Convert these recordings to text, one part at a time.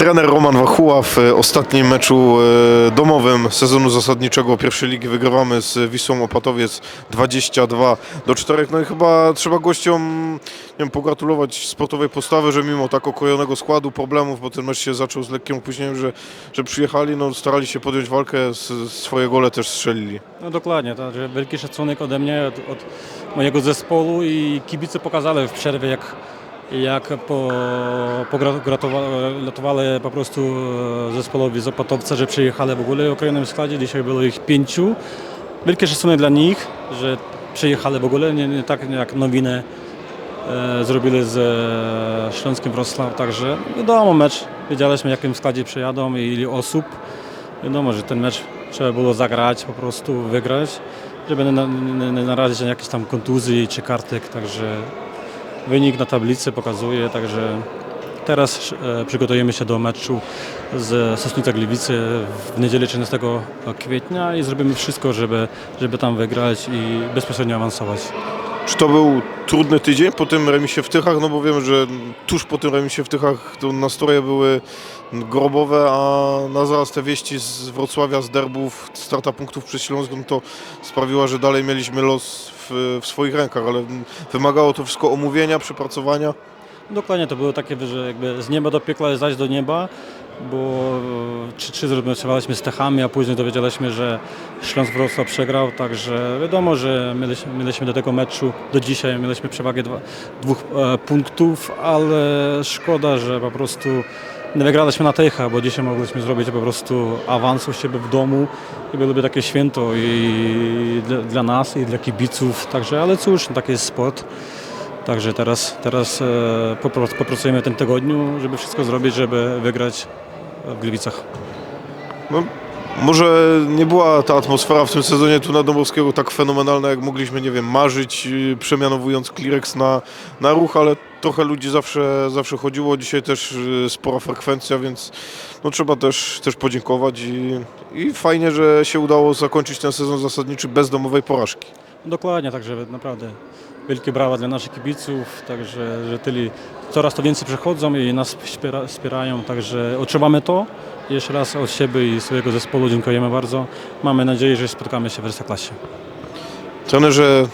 Trener Roman Wachuła w e, ostatnim meczu e, domowym sezonu zasadniczego pierwszej ligi wygrywamy z Wisłą Opatowiec 22 do 4. No i chyba trzeba gościom nie wiem, pogratulować sportowej postawy, że mimo tak okrojonego składu, problemów, bo ten mecz się zaczął z lekkim opóźnieniem, że, że przyjechali, no starali się podjąć walkę, swoje gole też strzelili. No dokładnie, także wielki szacunek ode mnie, od, od mojego zespołu i kibice pokazali w przerwie, jak, jak po, pogratowali po prostu e, zespołowi z Opatowca, że przyjechali w ogóle w okrojonym składzie. Dzisiaj było ich pięciu. Wielki szacunek dla nich, że przyjechali w ogóle, nie, nie tak jak nowinę e, zrobili z e, Śląskiem Wrocław, także wiadomo mecz, wiedzieliśmy jakim składzie przyjadą i ile osób. Wiadomo, że ten mecz trzeba było zagrać, po prostu wygrać, żeby nie, nie, nie narazić na jakieś tam kontuzji czy kartek, także wynik na tablicy pokazuje, także teraz e, przygotujemy się do meczu z Sosnica Gliwice w niedzielę 13 kwietnia i zrobimy wszystko, żeby, żeby tam wygrać i bezpośrednio awansować. Czy to był trudny tydzień po tym remisie w Tychach? No bo wiem, że tuż po tym remisie w Tychach to nastroje były grobowe, a na zaraz te wieści z Wrocławia, z derbów, strata punktów przez Śląsk, to sprawiła, że dalej mieliśmy los w, swoich rękach, ale wymagało to wszystko omówienia, przepracowania. Dokładnie, to było takie, że jakby z nieba do piekla zaś do nieba, bo 3-3 zremisowaliśmy z Techami, a później dowiedzieliśmy, że Śląsk Wrocław przegrał, także wiadomo, że mieliśmy, mieliśmy do tego meczu, do dzisiaj mieliśmy przewagę dwa, dwóch e, punktów, ale szkoda, że po prostu nie wygraliśmy na Techach, bo dzisiaj mogliśmy zrobić po prostu awans u siebie w domu i byłoby takie święto i dla, dla nas, i dla kibiców, także, ale cóż, taki jest sport. Także teraz, teraz e, popra- popracujemy w tym tygodniu, żeby wszystko zrobić, żeby wygrać w Gliwicach. No, może nie była ta atmosfera w tym sezonie tu na Dąbrowskiego tak fenomenalna, jak mogliśmy, nie wiem, marzyć, yy, przemianowując Klirex na, na ruch, ale trochę ludzi zawsze, zawsze chodziło. Dzisiaj też yy, spora frekwencja, więc no, trzeba też, też podziękować i, i fajnie, że się udało zakończyć ten sezon zasadniczy bez domowej porażki. Dokładnie, także naprawdę wielkie brawa dla naszych kibiców, także że tyle, coraz to więcej przychodzą i nas wspiera, wspierają, także odczuwamy to. Jeszcze raz od siebie i swojego zespołu dziękujemy bardzo. Mamy nadzieję, że spotkamy się w Ekstraklasie. Trenerze,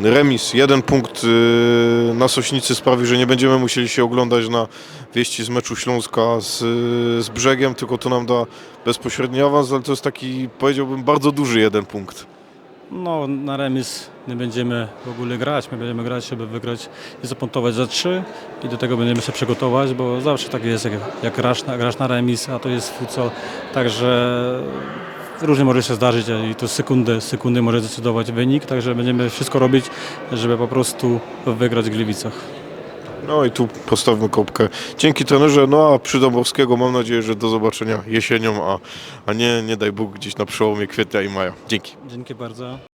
remis, jeden punkt yy, na Sośnicy sprawi, że nie będziemy musieli się oglądać na wieści z meczu Śląska z, z Brzegiem, tylko to nam da bezpośredni awans, ale to jest taki, powiedziałbym, bardzo duży jeden punkt. No, na remis nie będziemy w ogóle grać. My będziemy grać, żeby wygrać i zapontować za trzy i do tego będziemy się przygotować, bo zawsze tak jest, jak, jak grasz, na, grasz na remis, a to jest futsal. Także różnie może się zdarzyć i to sekundy, sekundy może decydować wynik, także będziemy wszystko robić, żeby po prostu wygrać w Gliwicach. No i tu postawmy kropkę. Dzięki trenerze, no a przy Dąbrowskiego mam nadzieję, że do zobaczenia jesienią, a, a nie, nie daj Bóg, gdzieś na przełomie kwietnia i maja. Dzięki. Dzięki bardzo.